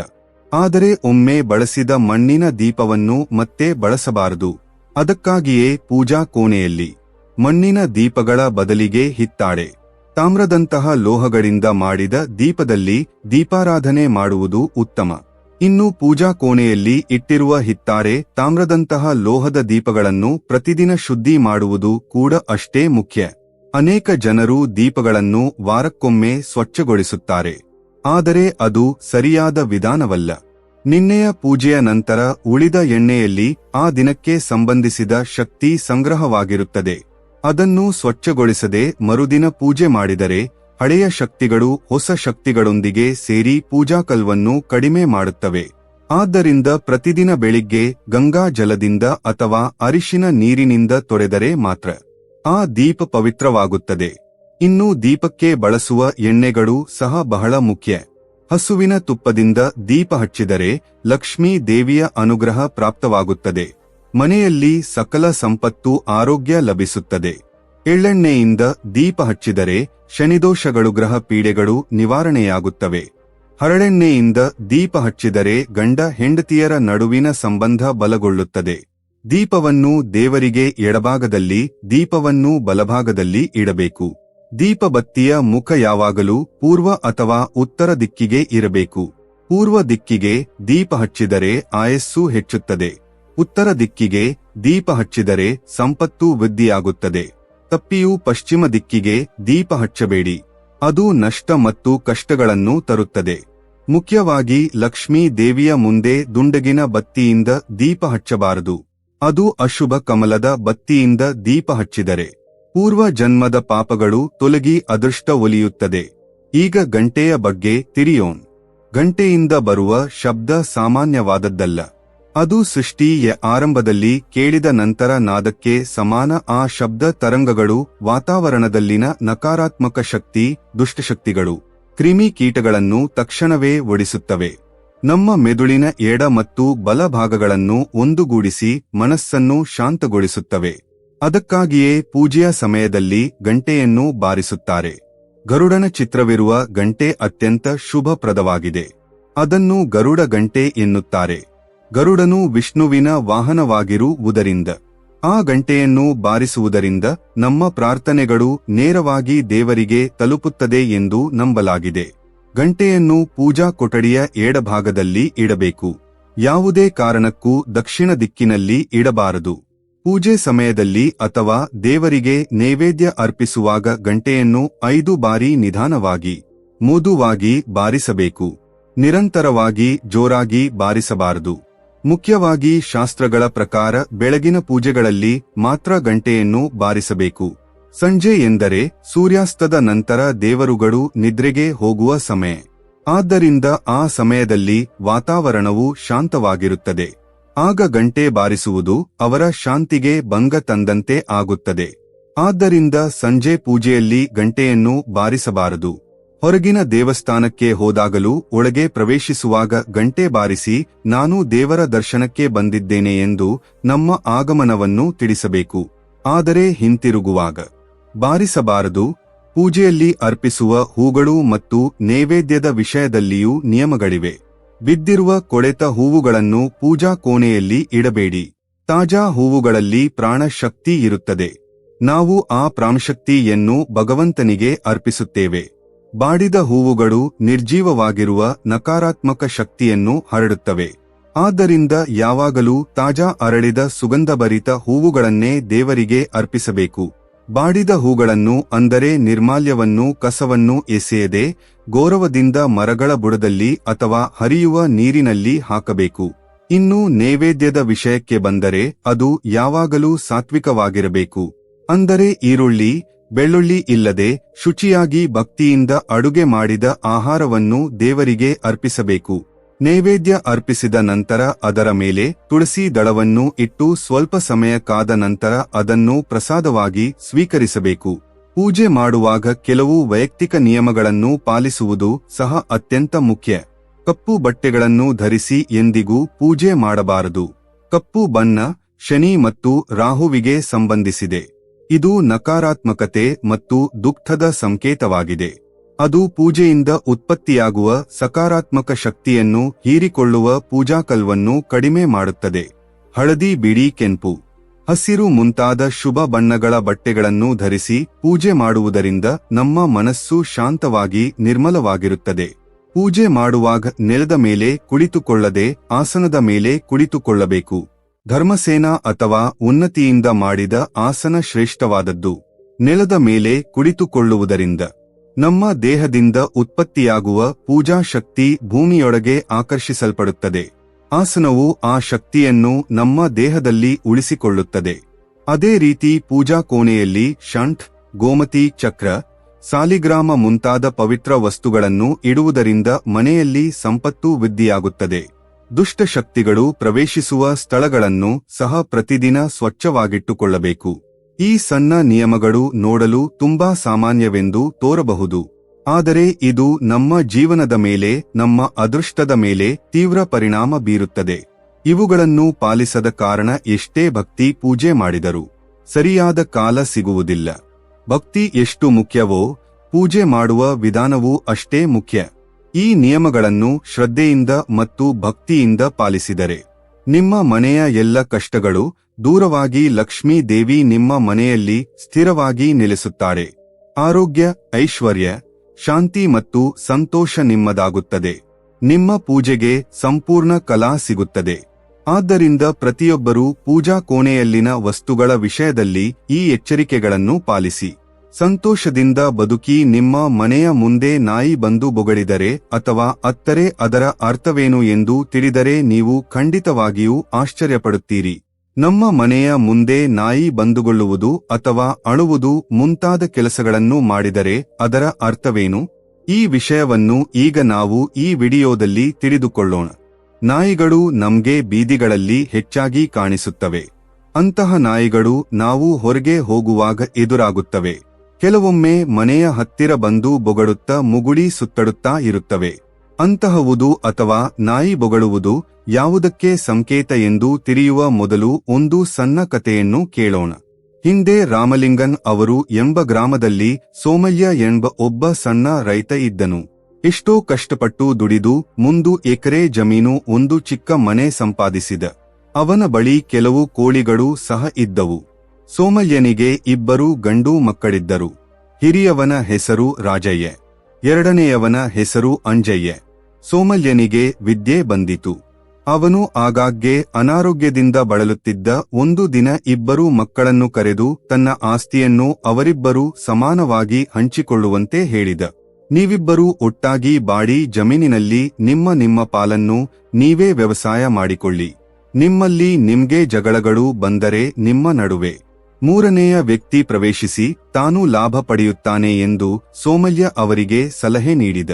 ಆದರೆ ಒಮ್ಮೆ ಬಳಸಿದ ಮಣ್ಣಿನ ದೀಪವನ್ನು ಮತ್ತೆ ಬಳಸಬಾರದು. ಅದಕ್ಕಾಗಿಯೇ ಪೂಜಾ ಕೋಣೆಯಲ್ಲಿ ಮಣ್ಣಿನ ದೀಪಗಳ ಬದಲಿಗೆ ಹಿತ್ತಾಳೆ. ತಾಮ್ರದಂತಹ ಲೋಹಗಳಿಂದ ಮಾಡಿದ ದೀಪದಲ್ಲಿ ದೀಪಾರಾಧನೆ ಮಾಡುವುದು ಉತ್ತಮ. ಇನ್ನು ಪೂಜಾ ಕೋಣೆಯಲ್ಲಿ ಇಟ್ಟಿರುವ ಹಿತ್ತಾರೆ ತಾಮ್ರದಂತಹ ಲೋಹದ ದೀಪಗಳನ್ನು ಪ್ರತಿದಿನ ಶುದ್ಧಿ ಮಾಡುವುದು ಕೂಡ ಅಷ್ಟೇ ಮುಖ್ಯ. ಅನೇಕ ಜನರು ದೀಪಗಳನ್ನು ವಾರಕ್ಕೊಮ್ಮೆ ಸ್ವಚ್ಛಗೊಳಿಸುತ್ತಾರೆ. ಆದರೆ ಅದು ಸರಿಯಾದ ವಿಧಾನವಲ್ಲ. ನಿನ್ನೆಯ ಪೂಜೆಯ ನಂತರ ಉಳಿದ ಎಣ್ಣೆಯಲ್ಲಿ ಆ ದಿನಕ್ಕೆ ಸಂಬಂಧಿಸಿದ ಶಕ್ತಿ ಸಂಗ್ರಹವಾಗಿರುತ್ತದೆ. ಅದನ್ನು ಸ್ವಚ್ಛಗೊಳಿಸದೆ ಮರುದಿನ ಪೂಜೆ ಮಾಡಿದರೆ ಹಳೆಯ ಶಕ್ತಿಗಳು ಹೊಸ ಶಕ್ತಿಗಳೊಂದಿಗೆ ಸೇರಿ ಪೂಜಾಕಲ್ವನ್ನು ಕಡಿಮೆ ಮಾಡುತ್ತವೆ. ಆದ್ದರಿಂದ ಪ್ರತಿದಿನ ಬೆಳಿಗ್ಗೆ ಗಂಗಾ ಜಲದಿಂದ ಅಥವಾ ಅರಿಶಿನ ನೀರಿನಿಂದ ತೊರೆದರೆ ಮಾತ್ರ ಆ ದೀಪ ಪವಿತ್ರವಾಗುತ್ತದೆ. ಇನ್ನು ದೀಪಕ್ಕೆ ಬಳಸುವ ಎಣ್ಣೆಗಳು ಸಹ ಬಹಳ ಮುಖ್ಯ. ಹಸುವಿನ ತುಪ್ಪದಿಂದ ದೀಪ ಹಚ್ಚಿದರೆ ಲಕ್ಷ್ಮೀ ದೇವಿಯ ಅನುಗ್ರಹ ಪ್ರಾಪ್ತವಾಗುತ್ತದೆ. ಮನೆಯಲ್ಲಿ ಸಕಲ ಸಂಪತ್ತು ಆರೋಗ್ಯ ಲಭಿಸುತ್ತದೆ. ಎಳ್ಳೆಣ್ಣೆಯಿಂದ ದೀಪ ಹಚ್ಚಿದರೆ ಶನಿದೋಷಗಳು, ಗ್ರಹ ಪೀಡೆಗಳು ನಿವಾರಣೆಯಾಗುತ್ತವೆ. ಹರಳೆಣ್ಣೆಯಿಂದ ದೀಪ ಹಚ್ಚಿದರೆ ಗಂಡ ಹೆಂಡತಿಯರ ನಡುವಿನ ಸಂಬಂಧ ಬಲಗೊಳ್ಳುತ್ತದೆ. ದೀಪವನ್ನು ದೇವರಿಗೆ ಎಡಭಾಗದಲ್ಲಿ, ದೀಪವನ್ನು ಬಲಭಾಗದಲ್ಲಿ ಇಡಬೇಕು. ದೀಪಬತ್ತಿಯ ಮುಖ ಯಾವಾಗಲೂ ಪೂರ್ವ ಅಥವಾ ಉತ್ತರ ದಿಕ್ಕಿಗೆ ಇರಬೇಕು. ಪೂರ್ವ ದಿಕ್ಕಿಗೆ ದೀಪ ಹಚ್ಚಿದರೆ ಆಯಸ್ಸು ಹೆಚ್ಚುತ್ತದೆ. ಉತ್ತರ ದಿಕ್ಕಿಗೆ ದೀಪ ಹಚ್ಚಿದರೆ ಸಂಪತ್ತು ವೃದ್ಧಿಯಾಗುತ್ತದೆ. ತಪ್ಪಿಯೂ ಪಶ್ಚಿಮ ದಿಕ್ಕಿಗೆ ದೀಪ ಹಚ್ಚಬೇಡಿ. ಅದು ನಷ್ಟ ಮತ್ತು ಕಷ್ಟಗಳನ್ನು ತರುತ್ತದೆ. ಮುಖ್ಯವಾಗಿ ಲಕ್ಷ್ಮೀ ದೇವಿಯ ಮುಂದೆ ದುಂಡಗಿನ ಬತ್ತಿಯಿಂದ ದೀಪ ಹಚ್ಚಬಾರದು. ಅದು ಅಶುಭ ಕಮಲದ ಬತ್ತಿಯಿಂದ ದೀಪ ಹಚ್ಚಿದರೆ ಪೂರ್ವ ಜನ್ಮದ ಪಾಪಗಳು ತೊಲಗಿ ಅದೃಷ್ಟ ಒಲಿಯುತ್ತದೆ. ಈಗ ಗಂಟೆಯ ಬಗ್ಗೆ ತಿರಿಯೋನ್ ಗಂಟೆಯಿಂದ ಬರುವ ಶಬ್ದ ಸಾಮಾನ್ಯವಾದದ್ದಲ್ಲ. ಅದು ಸೃಷ್ಟಿಯ ಆರಂಭದಲ್ಲಿ ಕೇಳಿದ ನಂತರ ನಾದಕ್ಕೆ ಸಮಾನ ಆ ಶಬ್ದ ತರಂಗಗಳು, ವಾತಾವರಣದಲ್ಲಿನ ನಕಾರಾತ್ಮಕ ಶಕ್ತಿ, ದುಷ್ಟಶಕ್ತಿಗಳು. ಕ್ರಿಮಿ ಕೀಟಗಳನ್ನು ತಕ್ಷಣವೇ ಒಡಿಸುತ್ತವೆ. ನಮ್ಮ ಮೆದುಳಿನ ಎಡ ಮತ್ತು ಬಲ ಭಾಗಗಳನ್ನು ಒಂದುಗೂಡಿಸಿ ಮನಸ್ಸನ್ನು ಶಾಂತಗೊಳಿಸುತ್ತವೆ. ಅದಕ್ಕಾಗಿಯೇ ಪೂಜೆಯ ಸಮಯದಲ್ಲಿ ಗಂಟೆಯನ್ನು ಬಾರಿಸುತ್ತಾರೆ. ಗರುಡನ ಚಿತ್ರವಿರುವ ಗಂಟೆ ಅತ್ಯಂತ ಶುಭಪ್ರದವಾಗಿದೆ. ಅದನ್ನು ಗರುಡ ಗಂಟೆ ಎನ್ನುತ್ತಾರೆ. ಗರುಡನು ವಿಷ್ಣುವಿನ ವಾಹನವಾಗಿರುವುದರಿಂದ. ಆ ಗಂಟೆಯನ್ನು ಬಾರಿಸುವುದರಿಂದ ನಮ್ಮ ಪ್ರಾರ್ಥನೆಗಳು ನೇರವಾಗಿ ದೇವರಿಗೆ ತಲುಪುತ್ತದೆ ಎಂದು ನಂಬಲಾಗಿದೆ. ಗಂಟೆಯನ್ನು ಪೂಜಾ ಕೊಠಡಿಯ ಎಡಭಾಗದಲ್ಲಿ ಇಡಬೇಕು. ಯಾವುದೇ ಕಾರಣಕ್ಕೂ ದಕ್ಷಿಣ ದಿಕ್ಕಿನಲ್ಲಿ ಇಡಬಾರದು. ಪೂಜೆ ಸಮಯದಲ್ಲಿ ಅಥವಾ ದೇವರಿಗೆ ನೈವೇದ್ಯ ಅರ್ಪಿಸುವಾಗ ಗಂಟೆಯನ್ನು ಐದು ಬಾರಿ ನಿಧಾನವಾಗಿ, ಮೃದುವಾಗಿ ಬಾರಿಸಬೇಕು. ನಿರಂತರವಾಗಿ ಜೋರಾಗಿ ಬಾರಿಸಬಾರದು. ಮುಖ್ಯವಾಗಿ ಶಾಸ್ತ್ರಗಳ ಪ್ರಕಾರ ಬೆಳಗಿನ ಪೂಜೆಗಳಲ್ಲಿ ಮಾತ್ರ ಗಂಟೆಯನ್ನು ಬಾರಿಸಬೇಕು. ಸಂಜೆ ಎಂದರೆ ಸೂರ್ಯಾಸ್ತದ ನಂತರ ದೇವರುಗಳು ನಿದ್ರೆಗೆ ಹೋಗುವ ಸಮಯ. ಆದ್ದರಿಂದ ಆ ಸಮಯದಲ್ಲಿ ವಾತಾವರಣವು ಶಾಂತವಾಗಿರುತ್ತದೆ. ಆಗ ಗಂಟೆ ಬಾರಿಸುವುದು ಅವರ ಶಾಂತಿಗೆ ಭಂಗ ತಂದಂತೆ ಆಗುತ್ತದೆ. ಆದ್ದರಿಂದ ಸಂಜೆ ಪೂಜೆಯಲ್ಲಿ ಗಂಟೆಯನ್ನು ಬಾರಿಸಬಾರದು. ಹೊರಗಿನ ದೇವಸ್ಥಾನಕ್ಕೆ ಹೋದಾಗಲೂ ಒಳಗೆ ಪ್ರವೇಶಿಸುವಾಗ ಗಂಟೆ ಬಾರಿಸಿ, ನಾನು ದೇವರ ದರ್ಶನಕ್ಕೆ ಬಂದಿದ್ದೇನೆ ಎಂದು ನಮ್ಮ ಆಗಮನವನ್ನು ತಿಳಿಸಬೇಕು. ಆದರೆ ಹಿಂತಿರುಗುವಾಗ ಬಾರಿಸಬಾರದು. ಪೂಜೆಯಲ್ಲಿ ಅರ್ಪಿಸುವ ಹೂಗಳು ಮತ್ತು ನೈವೇದ್ಯದ ವಿಷಯದಲ್ಲಿಯೂ ನಿಯಮಗಳಿವೆ. ಬಿದ್ದಿರುವ ಕೊಳೆತ ಹೂವುಗಳನ್ನು ಪೂಜಾ ಕೋಣೆಯಲ್ಲಿ ಇಡಬೇಡಿ. ತಾಜಾ ಹೂವುಗಳಲ್ಲಿ ಪ್ರಾಣಶಕ್ತಿ ಇರುತ್ತದೆ. ನಾವು ಆ ಪ್ರಾಣಶಕ್ತಿಯನ್ನು ಭಗವಂತನಿಗೆ ಅರ್ಪಿಸುತ್ತೇವೆ. ಬಾಡಿದ ಹೂವುಗಳು ನಿರ್ಜೀವವಾಗಿರುವ ನಕಾರಾತ್ಮಕ ಶಕ್ತಿಯನ್ನು ಹರಡುತ್ತವೆ. ಆದ್ದರಿಂದ ಯಾವಾಗಲೂ ತಾಜಾ ಅರಳಿದ ಸುಗಂಧಭರಿತ ಹೂವುಗಳನ್ನೇ ದೇವರಿಗೆ ಅರ್ಪಿಸಬೇಕು. ಬಾಡಿದ ಹೂಗಳನ್ನು ಅಂದರೆ ನಿರ್ಮಾಲ್ಯವನ್ನು, ಕಸವನ್ನು ಎಸೆಯದೆ, ಗೌರವದಿಂದ ಮರಗಳ ಬುಡದಲ್ಲಿ ಅಥವಾ ಹರಿಯುವ ನೀರಿನಲ್ಲಿ ಹಾಕಬೇಕು. ಇನ್ನು ನೈವೇದ್ಯದ ವಿಷಯಕ್ಕೆ ಬಂದರೆ ಅದು ಯಾವಾಗಲೂ ಸಾತ್ವಿಕವಾಗಿರಬೇಕು. ಅಂದರೆ ಈರುಳ್ಳಿ ಬೆಳ್ಳುಳ್ಳಿ ಇಲ್ಲದೆ ಶುಚಿಯಾಗಿ ಭಕ್ತಿಯಿಂದ ಅಡುಗೆ ಮಾಡಿದ ಆಹಾರವನ್ನು ದೇವರಿಗೆ ಅರ್ಪಿಸಬೇಕು. ನೈವೇದ್ಯ ಅರ್ಪಿಸಿದ ನಂತರ ಅದರ ಮೇಲೆ ತುಳಸಿ ದಳವನ್ನು ಇಟ್ಟು ಸ್ವಲ್ಪ ಸಮಯ ಕಾದ ನಂತರ ಅದನ್ನು ಪ್ರಸಾದವಾಗಿ ಸ್ವೀಕರಿಸಬೇಕು. ಪೂಜೆ ಮಾಡುವಾಗ ಕೆಲವು ವೈಯಕ್ತಿಕ ನಿಯಮಗಳನ್ನು ಪಾಲಿಸುವುದು ಸಹ ಅತ್ಯಂತ ಮುಖ್ಯ. ಕಪ್ಪು ಬಟ್ಟೆಗಳನ್ನು ಧರಿಸಿ ಎಂದಿಗೂ ಪೂಜೆ ಮಾಡಬಾರದು. ಕಪ್ಪು ಬಣ್ಣ, ಶನಿ ಮತ್ತು ರಾಹುವಿಗೆ ಸಂಬಂಧಿಸಿದೆ. ಇದು ನಕಾರಾತ್ಮಕತೆ ಮತ್ತು ದುಃಖದ ಸಂಕೇತವಾಗಿದೆ. ಅದು ಪೂಜೆಯಿಂದ ಉತ್ಪತ್ತಿಯಾಗುವ ಸಕಾರಾತ್ಮಕ ಶಕ್ತಿಯನ್ನು ಹೀರಿಕೊಳ್ಳುವ ಪೂಜಾಕಲ್ವನ್ನು ಕಡಿಮೆ ಮಾಡುತ್ತದೆ. ಹಳದಿ ಬಿಡಿ ಕೆಂಪು. ಹಸಿರು ಮುಂತಾದ ಶುಭ ಬಣ್ಣಗಳ ಬಟ್ಟೆಗಳನ್ನು ಧರಿಸಿ ಪೂಜೆ ಮಾಡುವುದರಿಂದ ನಮ್ಮ ಮನಸ್ಸು ಶಾಂತವಾಗಿ ನಿರ್ಮಲವಾಗಿರುತ್ತದೆ. ಪೂಜೆ ಮಾಡುವಾಗ ನೆಲದ ಮೇಲೆ ಕುಳಿತುಕೊಳ್ಳದೆ ಆಸನದ ಮೇಲೆ ಕುಳಿತುಕೊಳ್ಳಬೇಕು. ಧರ್ಮಸೇನ ಅಥವಾ ಉನ್ನತಿಯಿಂದ ಮಾಡಿದ ಆಸನ ಶ್ರೇಷ್ಠವಾದದ್ದು. ನೆಲದ ಮೇಲೆ ಕುಳಿತುಕೊಳ್ಳುವುದರಿಂದ ನಮ್ಮ ದೇಹದಿಂದ ಉತ್ಪತ್ತಿಯಾಗುವ ಪೂಜಾ ಶಕ್ತಿ ಭೂಮಿಯೊಳಗೆ ಆಕರ್ಷಿಸಲ್ಪಡುತ್ತದೆ. ಆಸನವು ಆ ಶಕ್ತಿಯನ್ನು ನಮ್ಮ ದೇಹದಲ್ಲಿ ಉಳಿಸಿಕೊಳ್ಳುತ್ತದೆ. ಅದೇ ರೀತಿ ಪೂಜಾ ಕೋಣೆಯಲ್ಲಿ ಶಂಠ್ ಗೋಮತಿ, ಚಕ್ರ, ಸಾಲಿಗ್ರಾಮ ಮುಂತಾದ ಪವಿತ್ರ ವಸ್ತುಗಳನ್ನು ಇಡುವುದರಿಂದ ಮನೆಯಲ್ಲಿ ಸಂಪತ್ತು ವೃದ್ಧಿಯಾಗುತ್ತದೆ. ದುಷ್ಟ ಶಕ್ತಿಗಳು ಪ್ರವೇಶಿಸುವ ಸ್ಥಳಗಳನ್ನು ಸಹ ಪ್ರತಿದಿನ ಸ್ವಚ್ಛವಾಗಿಟ್ಟುಕೊಳ್ಳಬೇಕು. ಈ ಸಣ್ಣ ನಿಯಮಗಳು ನೋಡಲು ತುಂಬಾ ಸಾಮಾನ್ಯವೆಂದು ತೋರಬಹುದು. ಆದರೆ ಇದು ನಮ್ಮ ಜೀವನದ ಮೇಲೆ, ನಮ್ಮ ಅದೃಷ್ಟದ ಮೇಲೆ ತೀವ್ರ ಪರಿಣಾಮ ಬೀರುತ್ತದೆ. ಇವುಗಳನ್ನು ಪಾಲಿಸದ ಕಾರಣ ಎಷ್ಟೇ ಭಕ್ತಿ ಪೂಜೆ ಮಾಡಿದರು ಸರಿಯಾದ ಕಾಲ ಸಿಗುವುದಿಲ್ಲ. ಭಕ್ತಿ ಎಷ್ಟು ಮುಖ್ಯವೋ, ಪೂಜೆ ಮಾಡುವ ವಿಧಾನವೂ ಅಷ್ಟೇ ಮುಖ್ಯ. ಈ ನಿಯಮಗಳನ್ನು ಶ್ರದ್ಧೆಯಿಂದ ಮತ್ತು ಭಕ್ತಿಯಿಂದ ಪಾಲಿಸಿದರೆ ನಿಮ್ಮ ಮನೆಯ ಎಲ್ಲ ಕಷ್ಟಗಳು ದೂರವಾಗಿ ಲಕ್ಷ್ಮೀ ದೇವಿ ನಿಮ್ಮ ಮನೆಯಲ್ಲಿ ಸ್ಥಿರವಾಗಿ ನೆಲೆಸುತ್ತಾರೆ. ಆರೋಗ್ಯ, ಐಶ್ವರ್ಯ, ಶಾಂತಿ ಮತ್ತು ಸಂತೋಷ ನಿಮ್ಮದಾಗುತ್ತದೆ. ನಿಮ್ಮ ಪೂಜೆಗೆ ಸಂಪೂರ್ಣ ಕಲಾ ಸಿಗುತ್ತದೆ. ಆದ್ದರಿಂದ ಪ್ರತಿಯೊಬ್ಬರೂ ಪೂಜಾ ಕೋಣೆಯಲ್ಲಿನ ವಸ್ತುಗಳ ವಿಷಯದಲ್ಲಿ ಈ ಎಚ್ಚರಿಕೆಗಳನ್ನು ಪಾಲಿಸಿ. ಸಂತೋಷದಿಂದ ಬದುಕಿ ನಿಮ್ಮ ಮನೆಯ ಮುಂದೆ ನಾಯಿ ಬಂದು ಬೊಗಳಿದರೆ ಅಥವಾ ಅತ್ತರೆ ಅದರ ಅರ್ಥವೇನು ಎಂದು ತಿಳಿದರೆ ನೀವು ಖಂಡಿತವಾಗಿಯೂ ಆಶ್ಚರ್ಯಪಡುತ್ತೀರಿ. ನಮ್ಮ ಮನೆಯ ಮುಂದೆ ನಾಯಿ ಬಂದುಗೊಳ್ಳುವುದು ಅಥವಾ ಅಳುವುದು ಮುಂತಾದ ಕೆಲಸಗಳನ್ನು ಮಾಡಿದರೆ ಅದರ ಅರ್ಥವೇನು? ಈ ವಿಷಯವನ್ನು ಈಗ ನಾವು ಈ ವಿಡಿಯೋದಲ್ಲಿ ತಿಳಿದುಕೊಳ್ಳೋಣ. ನಾಯಿಗಳು ನಮ್ಗೆ ಬೀದಿಗಳಲ್ಲಿ ಹೆಚ್ಚಾಗಿ ಕಾಣಿಸುತ್ತವೆ. ಅಂತಹ ನಾಯಿಗಳು ನಾವು ಹೊರಗೆ ಹೋಗುವಾಗ ಎದುರಾಗುತ್ತವೆ. ಕೆಲವೊಮ್ಮೆ ಮನೆಯ ಹತ್ತಿರ ಬಂದು ಬೊಗಳುತ್ತ ಮುಗುಳಿ ಸುತ್ತಡುತ್ತಾ ಇರುತ್ತವೆ. ಅಂತಹವುದು ಅಥವಾ ನಾಯಿ ಬೊಗಳುವುದು ಯಾವುದಕ್ಕೆ ಸಂಕೇತ ಎಂದು ತಿರಿಯುವ ಮೊದಲು ಒಂದು ಸಣ್ಣ ಕಥೆಯನ್ನು ಕೇಳೋಣ. ಹಿಂದೆ ರಾಮಲಿಂಗನ್ ಅವರು ಎಂಬ ಗ್ರಾಮದಲ್ಲಿ ಸೋಮಯ್ಯ ಎಂಬ ಒಬ್ಬ ಸಣ್ಣ ರೈತ ಇದ್ದನು. ಎಷ್ಟೋ ಕಷ್ಟಪಟ್ಟು ದುಡಿದು ಮುಂದು ಎಕರೆ ಜಮೀನು ಒಂದು ಚಿಕ್ಕ ಮನೆ ಸಂಪಾದಿಸಿದ. ಅವನ ಬಳಿ ಕೆಲವು ಕೋಳಿಗಳು ಸಹ ಇದ್ದವು. ಸೋಮಯ್ಯನಿಗೆ ಇಬ್ಬರು ಗಂಡು ಮಕ್ಕಳಿದ್ದರು. ಹಿರಿಯವನ ಹೆಸರು ರಾಜಯ್ಯ. ಎರಡನೆಯವನ ಹೆಸರು ಅಂಜಯ್ಯ. ಸೋಮಯ್ಯನಿಗೆ ವಿದ್ಯೆ ಬಂದಿತು. ಅವನು ಆಗಾಗ್ಗೆ ಅನಾರೋಗ್ಯದಿಂದ ಬಳಲುತ್ತಿದ್ದ ಒಂದು ದಿನ ಇಬ್ಬರು ಮಕ್ಕಳನ್ನು ಕರೆದು ತನ್ನ ಆಸ್ತಿಯನ್ನು ಅವರಿಬ್ಬರೂ ಸಮಾನವಾಗಿ ಹಂಚಿಕೊಳ್ಳುವಂತೆ ಹೇಳಿದ. ನೀವಿಬ್ಬರೂ ಒಟ್ಟಾಗಿ ಬಾಡಿ ಜಮೀನಿನಲ್ಲಿ ನಿಮ್ಮ ನಿಮ್ಮ ಪಾಲನ್ನು ನೀವೇ ವ್ಯವಸಾಯ ಮಾಡಿಕೊಳ್ಳಿ. ನಿಮ್ಮಲ್ಲಿ ನಿಮ್ಗೆ ಜಗಳಗಳು ಬಂದರೆ ನಿಮ್ಮ ನಡುವೆ. ಮೂರನೆಯ ವ್ಯಕ್ತಿ ಪ್ರವೇಶಿಸಿ ತಾನು ಲಾಭ ಪಡೆಯುತ್ತಾನೆ ಎಂದು ಸೋಮಲ್ಯ ಅವರಿಗೆ ಸಲಹೆ ನೀಡಿದ.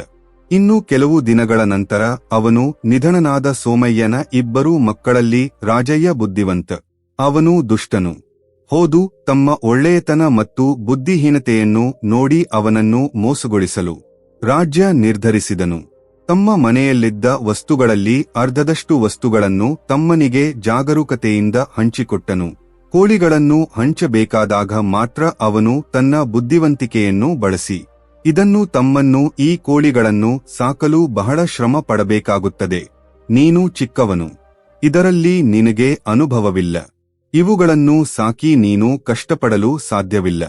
ಇನ್ನು ಕೆಲವು ದಿನಗಳ ನಂತರ ಅವನು ನಿಧನನಾದ ಸೋಮಯ್ಯನ ಇಬ್ಬರು ಮಕ್ಕಳಲ್ಲಿ ರಾಜಯ್ಯ ಬುದ್ಧಿವಂತ. ಅವನು ದುಷ್ಟನು. ಹೋದು ತಮ್ಮ ಒಳ್ಳೆಯತನ ಮತ್ತು ಬುದ್ಧಿಹೀನತೆಯನ್ನು ನೋಡಿ ಅವನನ್ನು ಮೋಸಗೊಳಿಸಲು ರಾಜ್ಯ ನಿರ್ಧರಿಸಿದನು. ತಮ್ಮ ಮನೆಯಲ್ಲಿದ್ದ ವಸ್ತುಗಳಲ್ಲಿ ಅರ್ಧದಷ್ಟು ವಸ್ತುಗಳನ್ನು ತಮ್ಮನಿಗೆ ಜಾಗರೂಕತೆಯಿಂದ ಹಂಚಿಕೊಟ್ಟನು. ಕೋಳಿಗಳನ್ನು ಹಂಚಬೇಕಾದಾಗ ಮಾತ್ರ ಅವನು ತನ್ನ ಬುದ್ಧಿವಂತಿಕೆಯನ್ನು ಬಳಸಿ. ಇದನ್ನು ತಮ್ಮನ್ನು ಈ ಕೋಳಿಗಳನ್ನು ಸಾಕಲು ಬಹಳ ಶ್ರಮ ಪಡಬೇಕಾಗುತ್ತದೆ ನೀನು ಚಿಕ್ಕವನು. ಇದರಲ್ಲಿ ನಿನಗೆ ಅನುಭವವಿಲ್ಲ. ಇವುಗಳನ್ನು ಸಾಕಿ ನೀನು ಕಷ್ಟಪಡಲು ಸಾಧ್ಯವಿಲ್ಲ.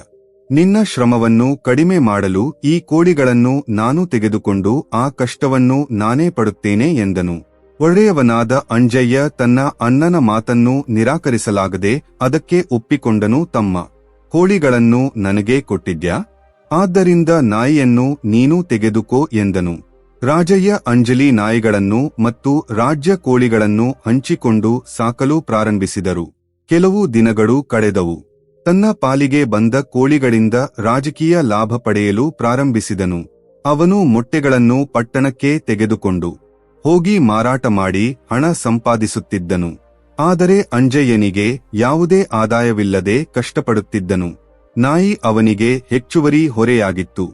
ನಿನ್ನ ಶ್ರಮವನ್ನು ಕಡಿಮೆ ಮಾಡಲು ಈ ಕೋಳಿಗಳನ್ನು ನಾನು ತೆಗೆದುಕೊಂಡು ಆ ಕಷ್ಟವನ್ನು ನಾನೇ ಪಡುತ್ತೇನೆ ಎಂದನು. ಒಳ್ಳೆಯವನಾದ ಅಂಜಯ್ಯ ತನ್ನ ಅಣ್ಣನ ಮಾತನ್ನು ನಿರಾಕರಿಸಲಾಗದೆ ಅದಕ್ಕೆ ಒಪ್ಪಿಕೊಂಡನು ತಮ್ಮ ಕೋಳಿಗಳನ್ನು ನನಗೆ ಕೊಟ್ಟಿದ್ಯಾ? ಆದ್ದರಿಂದ ನಾಯಿಯನ್ನು ನೀನು ತೆಗೆದುಕೋ ಎಂದನು. ರಾಜಯ್ಯ ಅಂಜಲಿ ನಾಯಿಗಳನ್ನು ಮತ್ತು ರಾಜ್ಯ ಕೋಳಿಗಳನ್ನು ಹಂಚಿಕೊಂಡು ಸಾಕಲು ಪ್ರಾರಂಭಿಸಿದರು. ಕೆಲವು ದಿನಗಳು ಕಳೆದವು. ತನ್ನ ಪಾಲಿಗೆ ಬಂದ ಕೋಳಿಗಳಿಂದ ರಾಜಕೀಯ ಲಾಭ ಪಡೆಯಲು ಪ್ರಾರಂಭಿಸಿದನು. ಅವನು ಮೊಟ್ಟೆಗಳನ್ನು ಪಟ್ಟಣಕ್ಕೆ ತೆಗೆದುಕೊಂಡು ಹೋಗಿ ಮಾರಾಟ ಮಾಡಿ ಹಣ ಸಂಪಾದಿಸುತ್ತಿದ್ದನು. ಆದರೆ ಅಂಜಯ್ಯನಿಗೆ ಯಾವುದೇ ಆದಾಯವಿಲ್ಲದೆ ಕಷ್ಟಪಡುತ್ತಿದ್ದನು. ನಾಯಿ ಅವನಿಗೆ ಹೆಚ್ಚುವರಿ ಹೊರೆಯಾಗಿತ್ತು.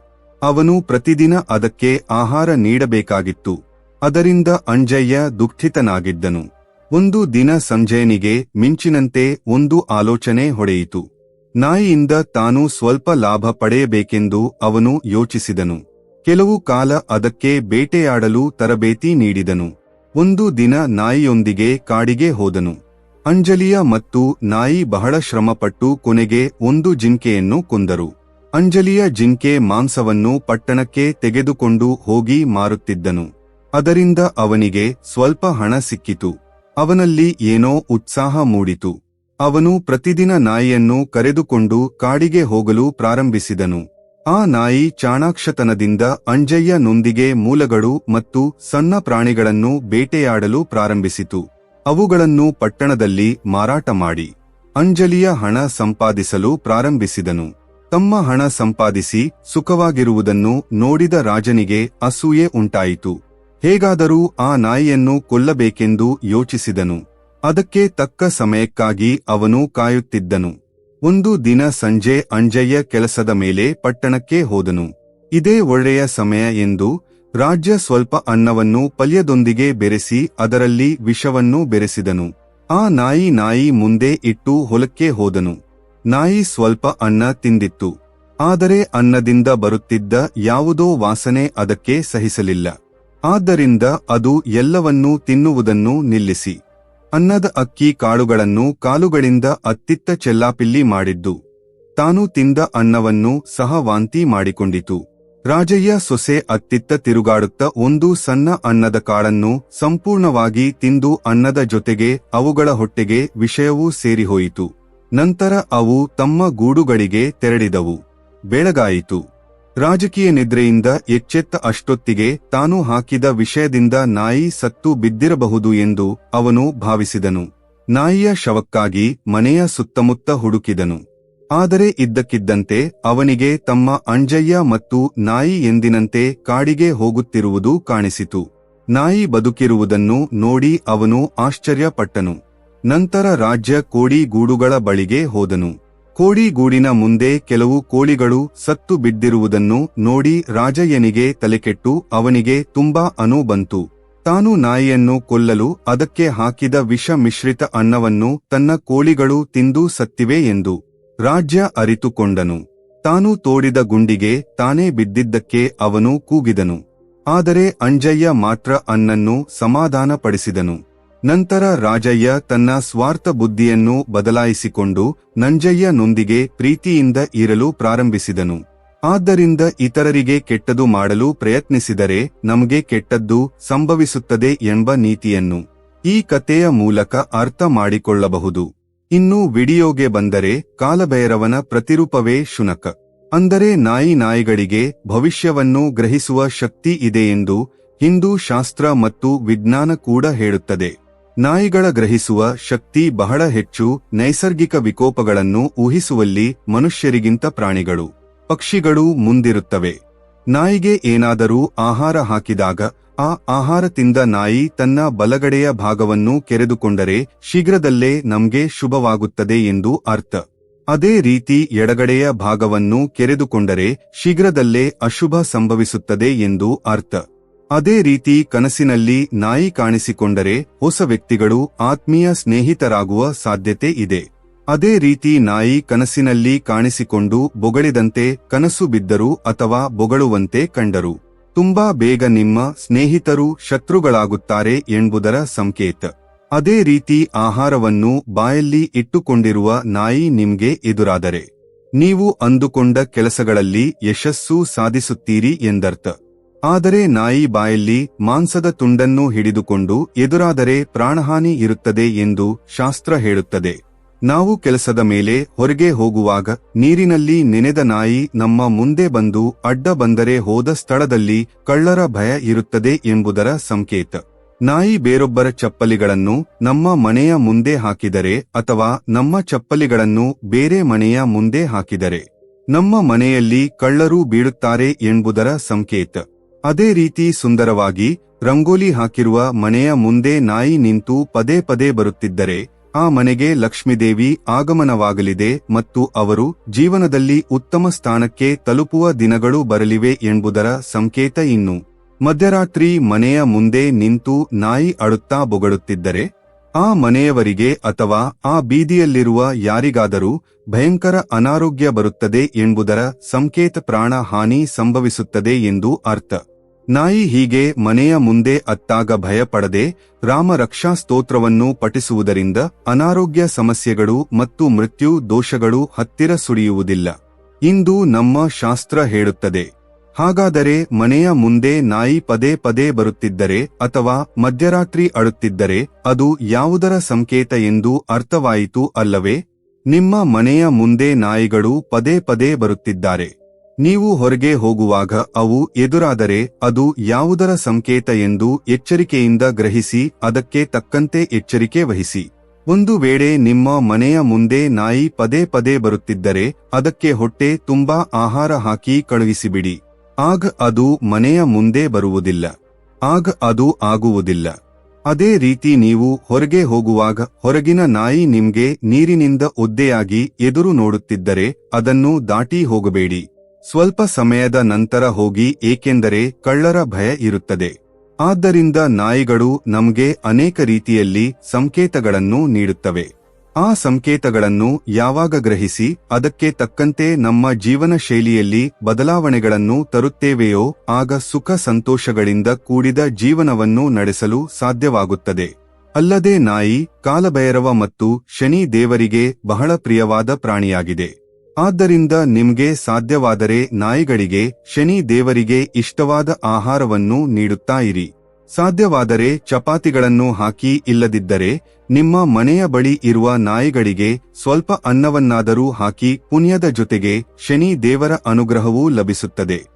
ಅವನು ಪ್ರತಿದಿನ ಅದಕ್ಕೆ ಆಹಾರ ನೀಡಬೇಕಾಗಿತ್ತು. ಅದರಿಂದ ಅಂಜಯ್ಯ ದುಃಖಿತನಾಗಿದ್ದನು. ಒಂದು ದಿನ ಸಂಜಯನಿಗೆ ಮಿಂಚಿನಂತೆ ಒಂದು ಆಲೋಚನೆ ಹೊಡೆಯಿತು. ನಾಯಿಯಿಂದ ತಾನು ಸ್ವಲ್ಪ ಲಾಭ ಪಡೆಯಬೇಕೆಂದು ಅವನು ಯೋಚಿಸಿದನು. ಕೆಲವು ಕಾಲ ಅದಕ್ಕೆ ಬೇಟೆಯಾಡಲು ತರಬೇತಿ ನೀಡಿದನು. ಒಂದು ದಿನ ನಾಯಿಯೊಂದಿಗೆ ಕಾಡಿಗೆ ಹೋದನು. ಅಂಜಲಿಯ ಮತ್ತು ನಾಯಿ ಬಹಳ ಶ್ರಮಪಟ್ಟು ಕೊನೆಗೆ ಒಂದು ಜಿಂಕೆಯನ್ನು ಕೊಂದರು. ಅಂಜಲಿಯ ಜಿಂಕೆ ಮಾಂಸವನ್ನು ಪಟ್ಟಣಕ್ಕೆ ತೆಗೆದುಕೊಂಡು ಹೋಗಿ ಮಾರುತ್ತಿದ್ದನು. ಅದರಿಂದ ಅವನಿಗೆ ಸ್ವಲ್ಪ ಹಣ ಸಿಕ್ಕಿತು. ಅವನಲ್ಲಿ ಏನೋ ಉತ್ಸಾಹ ಮೂಡಿತು. ಅವನು ಪ್ರತಿದಿನ ನಾಯಿಯನ್ನು ಕರೆದುಕೊಂಡು ಕಾಡಿಗೆ ಹೋಗಲು ಪ್ರಾರಂಭಿಸಿದನು. ಆ ನಾಯಿ ಚಾಣಾಕ್ಷತನದಿಂದ ಅಂಜಯ್ಯನೊಂದಿಗೆ ಮೂಲಗಳು ಮತ್ತು ಸಣ್ಣ ಪ್ರಾಣಿಗಳನ್ನು ಬೇಟೆಯಾಡಲು ಪ್ರಾರಂಭಿಸಿತು. ಅವುಗಳನ್ನು ಪಟ್ಟಣದಲ್ಲಿ ಮಾರಾಟ ಮಾಡಿ. ಅಂಜಲಿಯ ಹಣ ಸಂಪಾದಿಸಲು ಪ್ರಾರಂಭಿಸಿದನು. ತಮ್ಮ ಹಣ ಸಂಪಾದಿಸಿ ಸುಖವಾಗಿರುವುದನ್ನು ನೋಡಿದ ರಾಜನಿಗೆ ಅಸೂಯೆ ಉಂಟಾಯಿತು. ಹೇಗಾದರೂ ಆ ನಾಯಿಯನ್ನು ಕೊಲ್ಲಬೇಕೆಂದು ಯೋಚಿಸಿದನು. ಅದಕ್ಕೆ ತಕ್ಕ ಸಮಯಕ್ಕಾಗಿ ಅವನು ಕಾಯುತ್ತಿದ್ದನು. ಒಂದು ದಿನ ಸಂಜೆ ಅಂಜಯ್ಯ ಕೆಲಸದ ಮೇಲೆ ಪಟ್ಟಣಕ್ಕೆ ಹೋದನು. ಇದೇ ಒಳ್ಳೆಯ ಸಮಯ ಎಂದು ರಾಜ್ಯ ಸ್ವಲ್ಪ ಅನ್ನವನ್ನು ಪಲ್ಯದೊಂದಿಗೆ ಬೆರೆಸಿ ಅದರಲ್ಲಿ ವಿಷವನ್ನು ಬೆರೆಸಿದನು. ಆ ನಾಯಿ ನಾಯಿ ಮುಂದೆ ಇಟ್ಟು ಹೊಲಕ್ಕೆ ಹೋದನು. ನಾಯಿ ಸ್ವಲ್ಪ ಅನ್ನ ತಿಂದಿತ್ತು. ಆದರೆ ಅನ್ನದಿಂದ ಬರುತ್ತಿದ್ದ ಯಾವುದೋ ವಾಸನೆ ಅದಕ್ಕೆ ಸಹಿಸಲಿಲ್ಲ. ಆದ್ದರಿಂದ ಅದು ಎಲ್ಲವನ್ನೂ ತಿನ್ನುವುದನ್ನು ನಿಲ್ಲಿಸಿ. ಅನ್ನದ ಅಕ್ಕಿ ಕಾಳುಗಳನ್ನು ಕಾಲುಗಳಿಂದ ಅತ್ತಿತ್ತ ಚೆಲ್ಲಾಪಿಲ್ಲಿ ಮಾಡಿದ್ದು. ತಾನು ತಿಂದ ಅನ್ನವನ್ನು ಸಹ ವಾಂತಿ ಮಾಡಿಕೊಂಡಿತು. ರಾಜಯ್ಯ ಸೊಸೆ ಅತ್ತಿತ್ತ ತಿರುಗಾಡುತ್ತ ಒಂದು ಸಣ್ಣ ಅನ್ನದ ಕಾಳನ್ನು ಸಂಪೂರ್ಣವಾಗಿ ತಿಂದು ಅನ್ನದ ಜೊತೆಗೆ ಅವುಗಳ ಹೊಟ್ಟೆಗೆ ವಿಷಯವೂ ಸೇರಿಹೋಯಿತು. ನಂತರ ಅವು ತಮ್ಮ ಗೂಡುಗಳಿಗೆ ತೆರಳಿದವು. ಬೆಳಗಾಯಿತು. ರಾಜಕೀಯ ನಿದ್ರೆಯಿಂದ ಎಚ್ಚೆತ್ತ ಅಷ್ಟೊತ್ತಿಗೆ ತಾನು ಹಾಕಿದ ವಿಷಯದಿಂದ ನಾಯಿ ಸತ್ತು ಬಿದ್ದಿರಬಹುದು ಎಂದು ಅವನು ಭಾವಿಸಿದನು. ನಾಯಿಯ ಶವಕ್ಕಾಗಿ ಮನೆಯ ಸುತ್ತಮುತ್ತ ಹುಡುಕಿದನು. ಆದರೆ ಇದ್ದಕ್ಕಿದ್ದಂತೆ ಅವನಿಗೆ ತಮ್ಮ ಅಂಜಯ್ಯ ಮತ್ತು ನಾಯಿ ಎಂದಿನಂತೆ ಕಾಡಿಗೆ ಹೋಗುತ್ತಿರುವುದು ಕಾಣಿಸಿತು. ನಾಯಿ ಬದುಕಿರುವುದನ್ನು ನೋಡಿ ಅವನು ಆಶ್ಚರ್ಯಪಟ್ಟನು. ನಂತರ ರಾಜ್ಯ ಕೋಡಿ ಗೂಡುಗಳ ಬಳಿಗೆ ಹೋದನು. ಕೋಡಿ ಗೂಡಿನ ಮುಂದೆ ಕೆಲವು ಕೋಳಿಗಳು ಸತ್ತು ಬಿದ್ದಿರುವುದನ್ನು ನೋಡಿ ರಾಜಯ್ಯನಿಗೆ ತಲೆಕೆಟ್ಟು ಅವನಿಗೆ ತುಂಬಾ ಅನು ಬಂತು. ತಾನು ನಾಯಿಯನ್ನು ಕೊಲ್ಲಲು ಅದಕ್ಕೆ ಹಾಕಿದ ವಿಷ ಮಿಶ್ರಿತ ಅನ್ನವನ್ನು ತನ್ನ ಕೋಳಿಗಳು ತಿಂದು ಸತ್ತಿವೆ ಎಂದು ರಾಜ್ಯ ಅರಿತುಕೊಂಡನು. ತಾನು ತೋಡಿದ ಗುಂಡಿಗೆ ತಾನೇ ಬಿದ್ದಿದ್ದಕ್ಕೆ ಅವನು ಕೂಗಿದನು. ಆದರೆ ಅಂಜಯ್ಯ ಮಾತ್ರ ಅನ್ನನ್ನು ಸಮಾಧಾನಪಡಿಸಿದನು. ನಂತರ ರಾಜಯ್ಯ ತನ್ನ ಸ್ವಾರ್ಥ ಬುದ್ಧಿಯನ್ನು ಬದಲಾಯಿಸಿಕೊಂಡು ನಂಜಯ್ಯನೊಂದಿಗೆ ಪ್ರೀತಿಯಿಂದ ಇರಲು ಪ್ರಾರಂಭಿಸಿದನು. ಆದ್ದರಿಂದ ಇತರರಿಗೆ ಕೆಟ್ಟದು ಮಾಡಲು ಪ್ರಯತ್ನಿಸಿದರೆ ನಮಗೆ ಕೆಟ್ಟದ್ದು ಸಂಭವಿಸುತ್ತದೆ ಎಂಬ ನೀತಿಯನ್ನು ಈ ಕಥೆಯ ಮೂಲಕ ಅರ್ಥ ಮಾಡಿಕೊಳ್ಳಬಹುದು. ಇನ್ನು ವಿಡಿಯೋಗೆ ಬಂದರೆ ಕಾಲಭೈರವನ ಪ್ರತಿರೂಪವೇ ಶುನಕ. ಅಂದರೆ ನಾಯಿ ನಾಯಿಗಳಿಗೆ ಭವಿಷ್ಯವನ್ನು ಗ್ರಹಿಸುವ ಶಕ್ತಿ ಇದೆ ಎಂದು ಹಿಂದೂ ಶಾಸ್ತ್ರ ಮತ್ತು ವಿಜ್ಞಾನ ಕೂಡ ಹೇಳುತ್ತದೆ. ನಾಯಿಗಳ ಗ್ರಹಿಸುವ ಶಕ್ತಿ ಬಹಳ ಹೆಚ್ಚು, ನೈಸರ್ಗಿಕ ವಿಕೋಪಗಳನ್ನು ಊಹಿಸುವಲ್ಲಿ ಮನುಷ್ಯರಿಗಿಂತ ಪ್ರಾಣಿಗಳು, ಪಕ್ಷಿಗಳು ಮುಂದಿರುತ್ತವೆ. ನಾಯಿಗೆ ಏನಾದರೂ ಆಹಾರ ಹಾಕಿದಾಗ, ಆ ಆಹಾರ ತಿಂದ ನಾಯಿ ತನ್ನ ಬಲಗಡೆಯ ಭಾಗವನ್ನು ಕೆರೆದುಕೊಂಡರೆ ಶೀಘ್ರದಲ್ಲೇ ನಮ್ಗೆ ಶುಭವಾಗುತ್ತದೆ ಎಂದು ಅರ್ಥ. ಅದೇ ರೀತಿ ಎಡಗಡೆಯ ಭಾಗವನ್ನು ಕೆರೆದುಕೊಂಡರೆ ಶೀಘ್ರದಲ್ಲೇ ಅಶುಭ ಸಂಭವಿಸುತ್ತದೆ ಎಂದು ಅರ್ಥ. ಅದೇ ರೀತಿ ಕನಸಿನಲ್ಲಿ ನಾಯಿ ಕಾಣಿಸಿಕೊಂಡರೆ ಹೊಸ ವ್ಯಕ್ತಿಗಳು ಆತ್ಮೀಯ ಸ್ನೇಹಿತರಾಗುವ ಸಾಧ್ಯತೆ ಇದೆ. ಅದೇ ರೀತಿ ನಾಯಿ ಕನಸಿನಲ್ಲಿ ಕಾಣಿಸಿಕೊಂಡು ಬೊಗಳಿದಂತೆ ಕನಸು ಬಿದ್ದರು ಅಥವಾ ಬೊಗಳುವಂತೆ ಕಂಡರು. ತುಂಬಾ ಬೇಗ ನಿಮ್ಮ ಸ್ನೇಹಿತರು ಶತ್ರುಗಳಾಗುತ್ತಾರೆ ಎಂಬುದರ ಸಂಕೇತ. ಅದೇ ರೀತಿ ಆಹಾರವನ್ನು ಬಾಯಲ್ಲಿ ಇಟ್ಟುಕೊಂಡಿರುವ ನಾಯಿ ನಿಮ್ಗೆ ಎದುರಾದರೆ. ನೀವು ಅಂದುಕೊಂಡ ಕೆಲಸಗಳಲ್ಲಿ ಯಶಸ್ಸು ಸಾಧಿಸುತ್ತೀರಿ ಎಂದರ್ಥ. ಆದರೆ ನಾಯಿ ಬಾಯಲ್ಲಿ ಮಾಂಸದ ತುಂಡನ್ನು ಹಿಡಿದುಕೊಂಡು ಎದುರಾದರೆ ಪ್ರಾಣಹಾನಿ ಇರುತ್ತದೆ ಎಂದು ಶಾಸ್ತ್ರ ಹೇಳುತ್ತದೆ. ನಾವು ಕೆಲಸದ ಮೇಲೆ ಹೊರಗೆ ಹೋಗುವಾಗ ನೀರಿನಲ್ಲಿ ನೆನೆದ ನಾಯಿ ನಮ್ಮ ಮುಂದೆ ಬಂದು ಅಡ್ಡ ಬಂದರೆ ಹೋದ ಸ್ಥಳದಲ್ಲಿ ಕಳ್ಳರ ಭಯ ಇರುತ್ತದೆ ಎಂಬುದರ ಸಂಕೇತ. ನಾಯಿ ಬೇರೊಬ್ಬರ ಚಪ್ಪಲಿಗಳನ್ನು ನಮ್ಮ ಮನೆಯ ಮುಂದೆ ಹಾಕಿದರೆ ಅಥವಾ ನಮ್ಮ ಚಪ್ಪಲಿಗಳನ್ನು ಬೇರೆ ಮನೆಯ ಮುಂದೆ ಹಾಕಿದರೆ. ನಮ್ಮ ಮನೆಯಲ್ಲಿ ಕಳ್ಳರು ಬೀಳುತ್ತಾರೆ ಎಂಬುದರ ಸಂಕೇತ. ಅದೇ ರೀತಿ ಸುಂದರವಾಗಿ ರಂಗೋಲಿ ಹಾಕಿರುವ ಮನೆಯ ಮುಂದೆ ನಾಯಿ ನಿಂತು ಪದೇ ಪದೇ ಬರುತ್ತಿದ್ದರೆ ಆ ಮನೆಗೆ ಲಕ್ಷ್ಮೀದೇವಿ ಆಗಮನವಾಗಲಿದೆ ಮತ್ತು ಅವರು ಜೀವನದಲ್ಲಿ ಉತ್ತಮ ಸ್ಥಾನಕ್ಕೆ ತಲುಪುವ ದಿನಗಳು ಬರಲಿವೆ ಎಂಬುದರ ಸಂಕೇತ ಇನ್ನು. ಮಧ್ಯರಾತ್ರಿ ಮನೆಯ ಮುಂದೆ ನಿಂತು ನಾಯಿ ಅಳುತ್ತಾ ಬೊಗಳುತ್ತಿದ್ದರೆ ಆ ಮನೆಯವರಿಗೆ ಅಥವಾ ಆ ಬೀದಿಯಲ್ಲಿರುವ ಯಾರಿಗಾದರೂ ಭಯಂಕರ ಅನಾರೋಗ್ಯ ಬರುತ್ತದೆ ಎಂಬುದರ ಸಂಕೇತ ಪ್ರಾಣ ಹಾನಿ ಸಂಭವಿಸುತ್ತದೆ ಎಂದು ಅರ್ಥ. ನಾಯಿ ಹೀಗೆ ಮನೆಯ ಮುಂದೆ ಅತ್ತಾಗ ಭಯಪಡದೆ ರಾಮ ರಕ್ಷಾ ಸ್ತೋತ್ರವನ್ನು ಪಠಿಸುವುದರಿಂದ ಅನಾರೋಗ್ಯ ಸಮಸ್ಯೆಗಳು ಮತ್ತು ಮೃತ್ಯು ದೋಷಗಳು ಹತ್ತಿರ ಸುಳಿಯುವುದಿಲ್ಲ ಇಂದು ನಮ್ಮ ಶಾಸ್ತ್ರ ಹೇಳುತ್ತದೆ. ಹಾಗಾದರೆ ಮನೆಯ ಮುಂದೆ ನಾಯಿ ಪದೇ ಪದೇ ಬರುತ್ತಿದ್ದರೆ ಅಥವಾ ಮಧ್ಯರಾತ್ರಿ ಅಳುತ್ತಿದ್ದರೆ ಅದು ಯಾವುದರ ಸಂಕೇತ ಎಂದು ಅರ್ಥವಾಯಿತು ಅಲ್ಲವೇ? ನಿಮ್ಮ ಮನೆಯ ಮುಂದೆ ನಾಯಿಗಳು ಪದೇ ಪದೇ ಬರುತ್ತಿದ್ದಾರೆ. ನೀವು ಹೊರಗೆ ಹೋಗುವಾಗ ಅವು ಎದುರಾದರೆ ಅದು ಯಾವುದರ ಸಂಕೇತ ಎಂದು ಎಚ್ಚರಿಕೆಯಿಂದ ಗ್ರಹಿಸಿ ಅದಕ್ಕೆ ತಕ್ಕಂತೆ ಎಚ್ಚರಿಕೆ ವಹಿಸಿ. ಒಂದು ವೇಳೆ ನಿಮ್ಮ ಮನೆಯ ಮುಂದೆ ನಾಯಿ ಪದೇ ಪದೇ ಬರುತ್ತಿದ್ದರೆ ಅದಕ್ಕೆ ಹೊಟ್ಟೆ ತುಂಬಾ ಆಹಾರ ಹಾಕಿ ಕಳುಹಿಸಿಬಿಡಿ. ಆಗ ಅದು ಮನೆಯ ಮುಂದೆ ಬರುವುದಿಲ್ಲ. ಆಗ ಅದು ಆಗುವುದಿಲ್ಲ. ಅದೇ ರೀತಿ ನೀವು ಹೊರಗೆ ಹೋಗುವಾಗ ಹೊರಗಿನ ನಾಯಿ ನಿಮ್ಗೆ ನೀರಿನಿಂದ ಒದ್ದೆಯಾಗಿ ಎದುರು ನೋಡುತ್ತಿದ್ದರೆ ಅದನ್ನು ದಾಟಿ ಹೋಗಬೇಡಿ. ಸ್ವಲ್ಪ ಸಮಯದ ನಂತರ ಹೋಗಿ ಏಕೆಂದರೆ ಕಳ್ಳರ ಭಯ ಇರುತ್ತದೆ. ಆದ್ದರಿಂದ ನಾಯಿಗಳು ನಮಗೆ ಅನೇಕ ರೀತಿಯಲ್ಲಿ ಸಂಕೇತಗಳನ್ನು ನೀಡುತ್ತವೆ. ಆ ಸಂಕೇತಗಳನ್ನು ಯಾವಾಗ ಗ್ರಹಿಸಿ, ಅದಕ್ಕೆ ತಕ್ಕಂತೆ ನಮ್ಮ ಜೀವನ ಶೈಲಿಯಲ್ಲಿ ಬದಲಾವಣೆಗಳನ್ನು ತರುತ್ತೇವೆಯೋ, ಆಗ ಸುಖ ಸಂತೋಷಗಳಿಂದ ಕೂಡಿದ ಜೀವನವನ್ನು ನಡೆಸಲು ಸಾಧ್ಯವಾಗುತ್ತದೆ. ಅಲ್ಲದೆ ನಾಯಿ, ಕಾಲಭೈರವ ಮತ್ತು ಶನಿ ದೇವರಿಗೆ ಬಹಳ ಪ್ರಿಯವಾದ ಪ್ರಾಣಿಯಾಗಿದೆ. ಆದ್ದರಿಂದ ನಿಮ್ಗೆ ಸಾಧ್ಯವಾದರೆ ನಾಯಿಗಳಿಗೆ, ಶನಿ ದೇವರಿಗೆ ಇಷ್ಟವಾದ ಆಹಾರವನ್ನು ನೀಡುತ್ತಾ ಇರಿ. ಸಾಧ್ಯವಾದರೆ ಚಪಾತಿಗಳನ್ನು ಹಾಕಿ ಇಲ್ಲದಿದ್ದರೆ, ನಿಮ್ಮ ಮನೆಯ ಬಳಿ ಇರುವ ನಾಯಿಗಳಿಗೆ ಸ್ವಲ್ಪ ಅನ್ನವನ್ನಾದರೂ ಹಾಕಿ, ಪುಣ್ಯದ ಜೊತೆಗೆ ಶನಿ ದೇವರ ಅನುಗ್ರಹವೂ ಲಭಿಸುತ್ತದೆ.